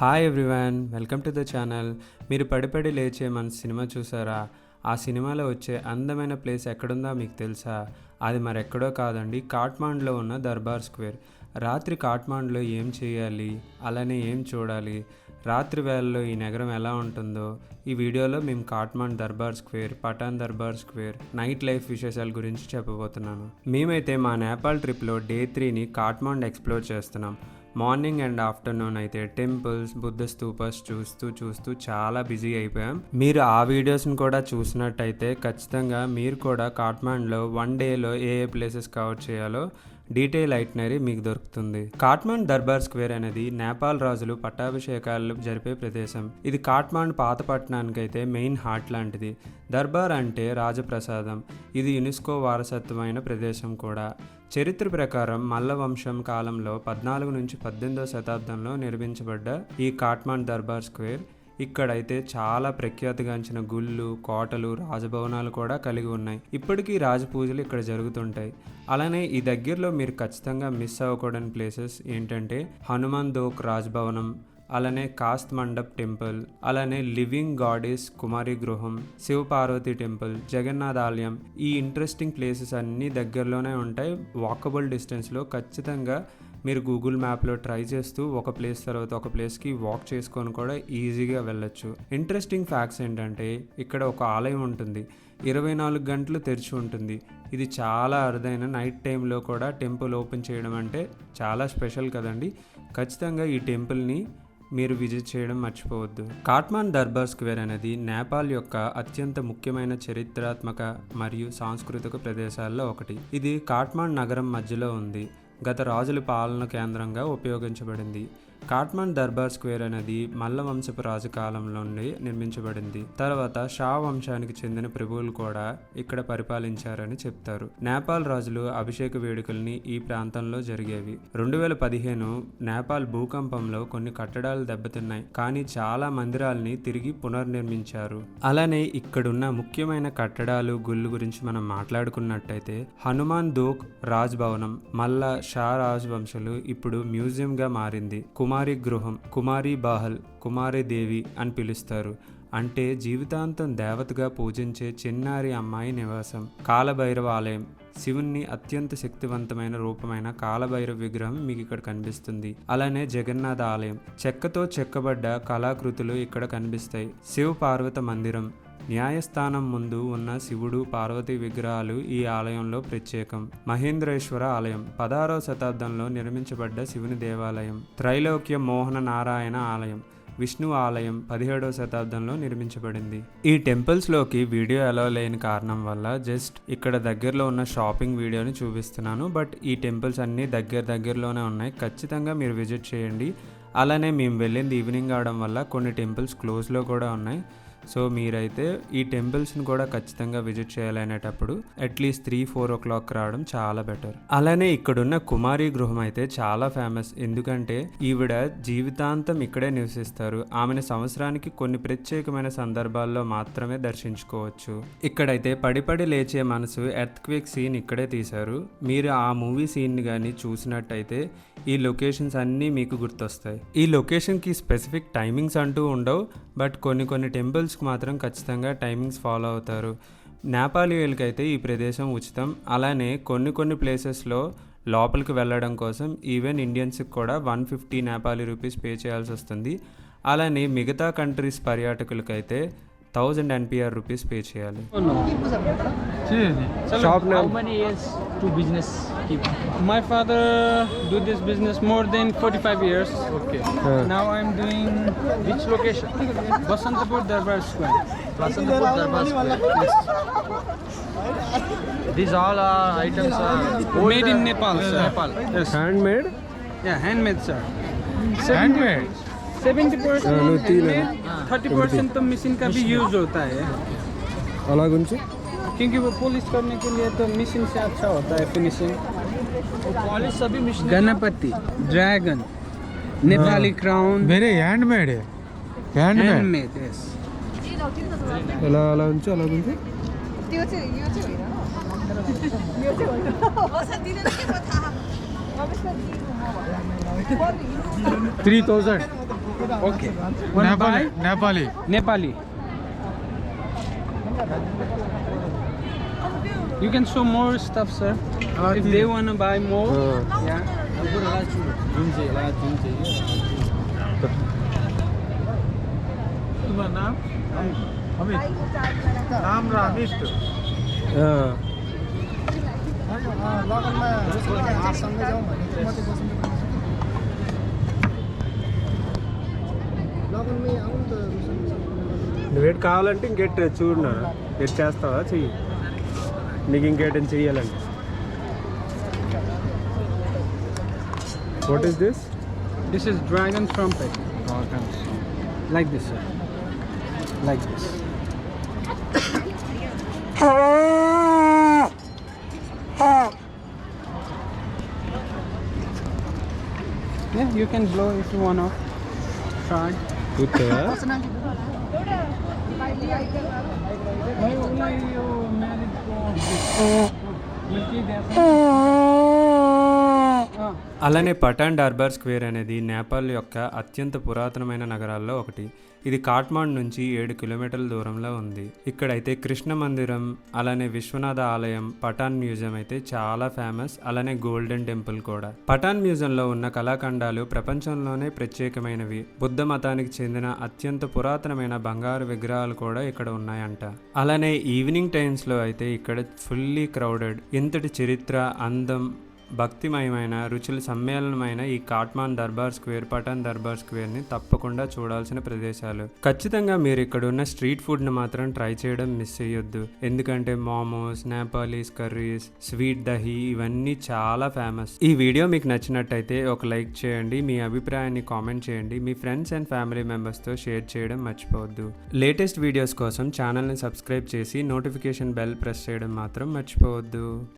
Hi everyone welcome to the channel మీరు పడిపడి లేచే మన సినిమా చూసారా? ఆ సినిమాలో వచ్చే అందమైన ప్లేస్ ఎక్కడుందో మీకు తెలుసా? అది మరెక్కడో కాదండి కాట్మాండ్లో ఉన్న దర్బార్ స్క్వేర్. రాత్రి కాట్మాండ్లో ఏం చేయాలి? అలానే ఏం చూడాలి? రాత్రి వేళల్లో ఈ నగరం ఎలా ఉంటుందో? ఈ వీడియోలో మేము Kathmandu Durbar square Patan Durbar square night life విశేషాల గురించి చెప్పబోతున్నాను. మేమైతే మా నేపాల్ ట్రిప్లో డే త్రీని కాట్మాండ్ ఎక్స్ప్లోర్ చేస్తున్నాం. మార్నింగ్ అండ్ ఆఫ్టర్నూన్ అయితే టెంపుల్స్ బుద్ధ స్తూపస్ చూస్తూ చూస్తూ చాలా బిజీ అయిపోయాం. మీరు ఆ వీడియోస్ని కూడా చూసినట్టయితే ఖచ్చితంగా మీరు కూడా కాట్మాండ్లో వన్ డేలో ఏ ఏ ప్లేసెస్ కవర్ చేయాలో డీటెయిల్ ఐటనరీ మీకు దొరుకుతుంది. కాట్మాండ్ దర్బార్ స్క్వేర్ అనేది నేపాల్ రాజులు పట్టాభిషేకాలు జరిపే ప్రదేశం. ఇది కాట్మాండ్ పాత పట్టణానికైతే మెయిన్ హార్ట్ లాంటిది. దర్బార్ అంటే రాజప్రసాదం. ఇది యునెస్కో వారసత్వమైన ప్రదేశం కూడా. చరిత్ర ప్రకారం మల్ల వంశం కాలంలో పద్నాలుగు నుంచి పద్దెనిమిదవ శతాబ్దంలో నిర్మించబడ్డ ఈ కాట్మాండ్ దర్బార్ స్క్వేర్ ఇక్కడైతే చాలా ప్రఖ్యాతిగాంచిన గుళ్ళు కోటలు రాజభవనాలు కూడా కలిగి ఉన్నాయి. ఇప్పటికీ రాజపూజలు ఇక్కడ జరుగుతుంటాయి. అలానే ఈ దగ్గరలో మీరు ఖచ్చితంగా మిస్ అవ్వకూడని ప్లేసెస్ ఏంటంటే హనుమాన్ దోక్ రాజభవనం అలానే కాస్త్ మండప్ టెంపుల్ అలానే లివింగ్ గాడెస్ కుమారి గృహం శివపార్వతి టెంపుల్ జగన్నాథ్ ఆలయం. ఈ ఇంట్రెస్టింగ్ ప్లేసెస్ అన్నీ దగ్గరలోనే ఉంటాయి. వాకబుల్ డిస్టెన్స్లో ఖచ్చితంగా మీరు గూగుల్ మ్యాప్లో ట్రై చేస్తూ ఒక ప్లేస్ తర్వాత ఒక ప్లేస్కి వాక్ చేసుకొని కూడా ఈజీగా వెళ్ళొచ్చు. ఇంట్రెస్టింగ్ ఫ్యాక్ట్స్ ఏంటంటే ఇక్కడ ఒక ఆలయం ఉంటుంది. ఇరవై నాలుగు గంటలు తెరిచి ఉంటుంది. ఇది చాలా అరుదైన నైట్ టైంలో కూడా టెంపుల్ ఓపెన్ చేయడం అంటే చాలా స్పెషల్ కదండి. ఖచ్చితంగా ఈ టెంపుల్ని మీరు విజిట్ చేయడం మర్చిపోవద్దు. కాట్మాన్ దర్బార్ స్క్వేర్ అనేది నేపాల్ యొక్క అత్యంత ముఖ్యమైన చరిత్రాత్మక మరియు సాంస్కృతిక ప్రదేశాల్లో ఒకటి. ఇది కాట్మాండ్ నగరం మధ్యలో ఉంది. గత రాజుల పాలన కేంద్రంగా ఉపయోగించబడింది. కాట్మాండ్ దర్బార్ స్క్వేర్ అనేది మల్ల వంశపు రాజు కాలం నుండి నిర్మించబడింది. తర్వాత షా వంశానికి చెందిన ప్రభువులు కూడా ఇక్కడ పరిపాలించారని చెప్తారు. నేపాల్ రాజులు అభిషేక వేడుకల్ని ఈ ప్రాంతంలో జరిగేవి. రెండు వేల పదిహేను నేపాల్ భూకంపంలో కొన్ని కట్టడాలు దెబ్బతిన్నాయి. కానీ చాలా మందిరాల్ని తిరిగి పునర్నిర్మించారు. అలానే ఇక్కడున్న ముఖ్యమైన కట్టడాలు గుళ్ళు గురించి మనం మాట్లాడుకున్నట్టయితే హనుమాన్ దోక్ రాజ్ భవనం మల్ల షా రాజవంశులు ఇప్పుడు మ్యూజియంగా మారింది. కుమారి గృహం కుమారి బాహల్ కుమారి దేవి అని పిలుస్తారు. అంటే జీవితాంతం దేవతగా పూజించే చిన్నారి అమ్మాయి నివాసం. కాలభైరవ ఆలయం శివుణ్ణి అత్యంత శక్తివంతమైన రూపమైన కాలభైరవ విగ్రహం మీకు ఇక్కడ కనిపిస్తుంది. అలానే జగన్నాథ ఆలయం. చెక్కతో చెక్కబడ్డ కళాకృతులు ఇక్కడ కనిపిస్తాయి. శివ పార్వత మందిరం న్యాయస్థానం ముందు ఉన్న శివుడు పార్వతి విగ్రహాలు ఈ ఆలయంలో ప్రత్యేకం. మహేంద్రేశ్వర ఆలయం పదహారవ శతాబ్దంలో నిర్మించబడ్డ శివుని దేవాలయం. త్రైలోక్య మోహన నారాయణ ఆలయం విష్ణు ఆలయం పదిహేడవ శతాబ్దంలో నిర్మించబడింది. ఈ టెంపుల్స్లోకి వీడియో అలౌ లేని కారణం వల్ల జస్ట్ ఇక్కడ దగ్గరలో ఉన్న షాపింగ్ వీడియోని చూపిస్తున్నాను. బట్ ఈ టెంపుల్స్ అన్నీ దగ్గర దగ్గరలోనే ఉన్నాయి. ఖచ్చితంగా మీరు విజిట్ చేయండి. అలానే మేము వెళ్ళింది ఈవినింగ్ అవడం వల్ల కొన్ని టెంపుల్స్ క్లోజ్లో కూడా ఉన్నాయి. సో మీరైతే ఈ టెంపుల్స్ని కూడా ఖచ్చితంగా visit చేయాలనేటప్పుడు at least three four o'clock రావడం చాలా బెటర్. అలానే ఇక్కడున్న కుమారి గృహం అయితే చాలా ఫేమస్. ఎందుకంటే ఈవిడ జీవితాంతం ఇక్కడే నివసిస్తారు. ఆమెను సంవత్సరానికి కొన్ని ప్రత్యేకమైన సందర్భాల్లో మాత్రమే దర్శించుకోవచ్చు. ఇక్కడైతే పడిపడి లేచే మనసు ఎర్త్ క్వేక్ సీన్ ఇక్కడే తీశారు. మీరు ఆ మూవీ సీన్ కానీ చూసినట్టయితే ఈ లొకేషన్స్ అన్నీ మీకు గుర్తొస్తాయి. ఈ లొకేషన్కి స్పెసిఫిక్ టైమింగ్స్ అంటూ ఉండవు. బట్ కొన్ని కొన్ని టెంపుల్స్ టెంపుల్స్కి మాత్రం ఖచ్చితంగా టైమింగ్స్ ఫాలో అవుతారు. నేపాలీయులకి అయితే ఈ ప్రదేశం ఉచితం. అలానే కొన్ని కొన్ని ప్లేసెస్లో లోపలికి వెళ్ళడం కోసం ఈవెన్ ఇండియన్స్కి కూడా one fifty Nepali rupees pay చేయాల్సి వస్తుంది అలానే మిగతా కంట్రీస్ పర్యాటకులకైతే థౌజండ్ ఎన్పిఆర్ రూపీస్ పే చేయాలి shop name many years to business keep? My father do this business more than 45 years. Okay. Now I'm doing Which location? Basantapur Darbar Square. Basantapur Darbar Square. Yes. These all are items are old, Made in uh, Nepal, sir. Nepal. Yes. Handmade Yeah, handmade, sir. Handmade. Seventy percent हाँ, thirty percent तो machine का भी use होता है। अलग उनसे? क्योंकि वो पॉलिश करने के लिए तो मशीन से अच्छा होता है फिनिशिंग पॉलिश सभी machine Ganpati dragon Nepali crown मेरे हैंडमेड है। हैंडमेड यस अलग अलग उनसे अलग उनसे? त्यो चाहिँ यो चाहिँ होइन यो चाहिँ होइन के three thousand Okay, Nepali, Nepali, Nepali. You can show more stuff, sir. If they want to buy more, yeah. তোমার నువ్వేటి కావాలంటే ఇంకేటి చూడనా ఎటు చేస్తావా చెయ్యి నీకు ఇంకేటి చెయ్యాలంటే what is this This is dragon trumpet. Like this, sir. Like this. Yeah, you can blow if you wanna try. ಉತ್ತವ मैं उन्हें ये मैरिज को मिलती देता అలానే పటాన్ డార్బార్ స్క్వేర్ అనేది నేపాల్ యొక్క అత్యంత పురాతనమైన నగరాల్లో ఒకటి. ఇది కాట్మాండ్ నుంచి ఏడు కిలోమీటర్ల దూరంలో ఉంది. ఇక్కడైతే కృష్ణ మందిరం అలానే విశ్వనాథ ఆలయం పటాన్ మ్యూజియం అయితే చాలా ఫేమస్ అలానే గోల్డెన్ టెంపుల్ కూడా. పటాన్ మ్యూజియంలో ఉన్న కళాఖండాలు ప్రపంచంలోనే ప్రత్యేకమైనవి. బుద్ధ మతానికి చెందిన అత్యంత పురాతనమైన బంగారు విగ్రహాలు కూడా ఇక్కడ ఉన్నాయంట. అలానే ఈవినింగ్ టైమ్స్లో అయితే ఇక్కడ ఫుల్లీ క్రౌడెడ్. ఇంతటి చరిత్ర అందం భక్తిమయమైన రుచుల సమ్మేళనమైన ఈ కాట్మాన్ దర్బార్ స్క్వేర్ పటాన్ దర్బార్ స్క్వేర్ని తప్పకుండా చూడాల్సిన ప్రదేశాలు. ఖచ్చితంగా మీరు ఇక్కడ ఉన్న స్ట్రీట్ ఫుడ్ని మాత్రం ట్రై చేయడం మిస్ చేయొద్దు ఎందుకంటే momos Nepalese curries sweet dahi ఇవన్నీ చాలా ఫేమస్. ఈ వీడియో మీకు నచ్చినట్టయితే ఒక లైక్ చేయండి మీ అభిప్రాయాన్ని కామెంట్ చేయండి మీ ఫ్రెండ్స్ అండ్ ఫ్యామిలీ మెంబర్స్తో షేర్ చేయడం మర్చిపోవద్దు. లేటెస్ట్ వీడియోస్ కోసం ఛానల్ని సబ్స్క్రైబ్ చేసి నోటిఫికేషన్ బెల్ ప్రెస్ చేయడం మాత్రం మర్చిపోవద్దు.